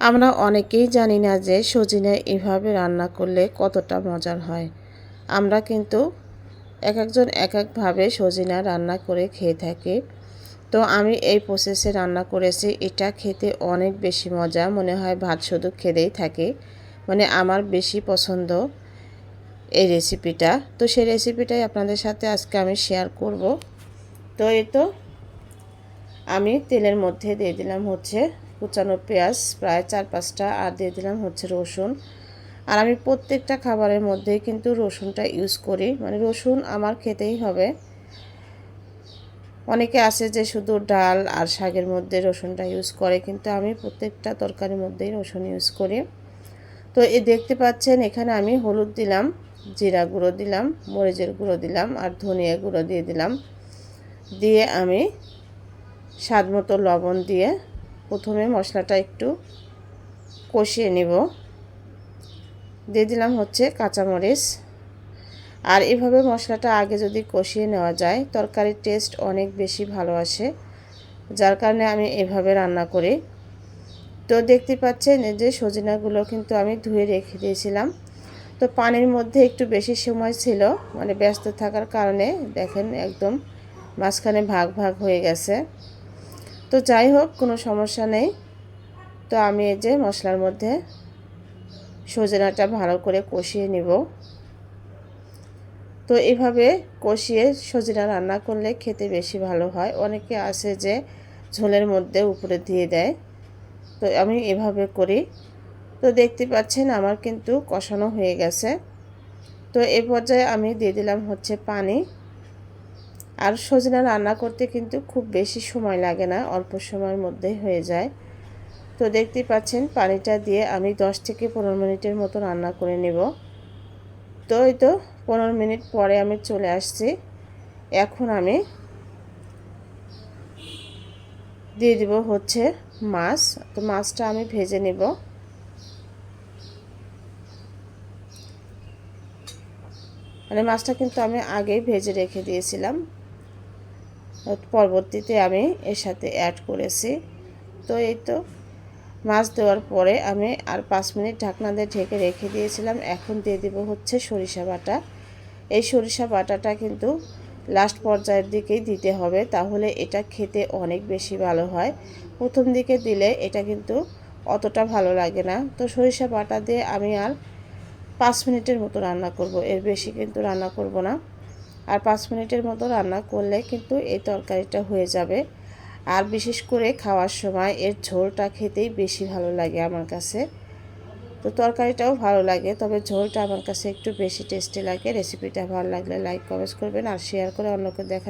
আমরা অনেকেই জানি না যে সজিনা এভাবে রান্না করলে কতটা মজার হয়। আমরা কিন্তু এক একজন এক একভাবে সজিনা রান্না করে খেয়ে থাকি। তো আমি এই প্রসেসে রান্না করেছি, এটা খেতে অনেক বেশি মজা। মনে হয় ভাত শুধু খেতেই থাকে। মানে আমার বেশি পছন্দ এই রেসিপিটা তো সেই রেসিপিটাই আপনাদের সাথে আজকে আমি শেয়ার করব। তো এই তো আমি তেলের মধ্যে দিয়ে দিলাম হচ্ছে কুচানো পেঁয়াজ, প্রায় চার পাঁচটা, আর দিয়ে দিলাম হচ্ছে রসুন। আর আমি প্রত্যেকটা খাবারের মধ্যে কিন্তু রসুনটা ইউজ করি। মানে রসুন আমার খেতেই হবে। অনেকে আছে যে শুধু ডাল আর শাকের মধ্যে রসুনটা ইউজ করে, কিন্তু আমি প্রত্যেকটা তরকারির মধ্যেই রসুন ইউজ করি। তো এ দেখতে পাচ্ছেন, এখানে আমি হলুদ দিলাম, জিরা গুঁড়ো দিলাম, মরিচের গুঁড়ো দিলাম, আর ধনিয়া গুঁড়ো দিয়ে দিলাম। দিয়ে আমি স্বাদ মতো লবণ দিয়ে প্রথমে মশলাটা একটু কষিয়ে নেব। দিয়ে দিলাম হচ্ছে কাঁচামরিচ। আর এভাবে মশলাটা আগে যদি কষিয়ে নেওয়া যায়, তরকারির টেস্ট অনেক বেশি ভালো আসে। যার কারণে আমি এভাবে রান্না করি। তো দেখতে পাচ্ছেন যে সজিনাগুলো কিন্তু আমি ধুয়ে রেখে দিয়েছিলাম। তো পানির মধ্যে একটু বেশি সময় ছিল মানে ব্যস্ত থাকার কারণে দেখেন একদম মাঝখানে ভাগ ভাগ হয়ে গেছে। তো যাই হোক, কোনো সমস্যা নেই। তো আমি এই যে মশলার মধ্যে সজনাটা ভালো করে কষিয়ে নিব। তো এভাবে কষিয়ে সজনা রান্না করলে খেতে বেশি ভালো হয়। অনেকে আছে যে ঝোলের মধ্যে উপরে দিয়ে দেয়। তো আমি এভাবে করি। তো দেখতে পাচ্ছেন আমার কিন্তু কষানো হয়ে গেছে। তো এ পর্যায়ে আমি দিয়ে দিলাম হচ্ছে পানি। আর সজনা রান্না করতে কিন্তু খুব বেশি সময় লাগে না, অল্প সময়ের মধ্যেই হয়ে যায়। তো দেখতেই পাচ্ছেন, পানিটা দিয়ে আমি 10 থেকে পনেরো মিনিটের মতো রান্না করে নেব। তো এই তো পনেরো মিনিট পরে আমি চলে আসছি। এখন আমি দিয়ে দিব হচ্ছে মাছ। তো মাছটা আমি ভেজে নেব। মানে মাছটা কিন্তু আমি আগেই ভেজে রেখে দিয়েছিলাম। পরবর্তীতে আমি এর সাথে অ্যাড করেছি। তো এই তো, মাছ দেওয়ার পরে আমি আর পাঁচ মিনিট ঢাকনা দিয়ে ঢেকে রেখে দিয়েছিলাম। এখন দিয়ে দেব হচ্ছে সরিষা বাটা। এই সরিষা বাটাটা কিন্তু লাস্ট পর্যায়ের দিকেই দিতে হবে, তাহলে এটা খেতে অনেক বেশি ভালো হয়। প্রথম দিকে দিলে এটা কিন্তু অতটা ভালো লাগে না। তো সরিষা বাটা দিয়ে আমি আর পাঁচ মিনিটের মতো রান্না করব, এর বেশি কিন্তু রান্না করব না। আর পাঁচ মিনিটের মতো রান্না করলে কিন্তু এই তরকারিটা হয়ে যাবে। আর বিশেষ করে খাওয়ার সময় এর ঝোলটা খেতেই বেশি ভালো লাগে আমার কাছে। তো তরকারিটাও ভালো লাগে, তবে ঝোলটা আমার কাছে একটু বেশি টেস্টি লাগে। রেসিপিটা ভালো লাগলে লাইক কমেন্ট করবেন আর শেয়ার করে অন্যকে দেখা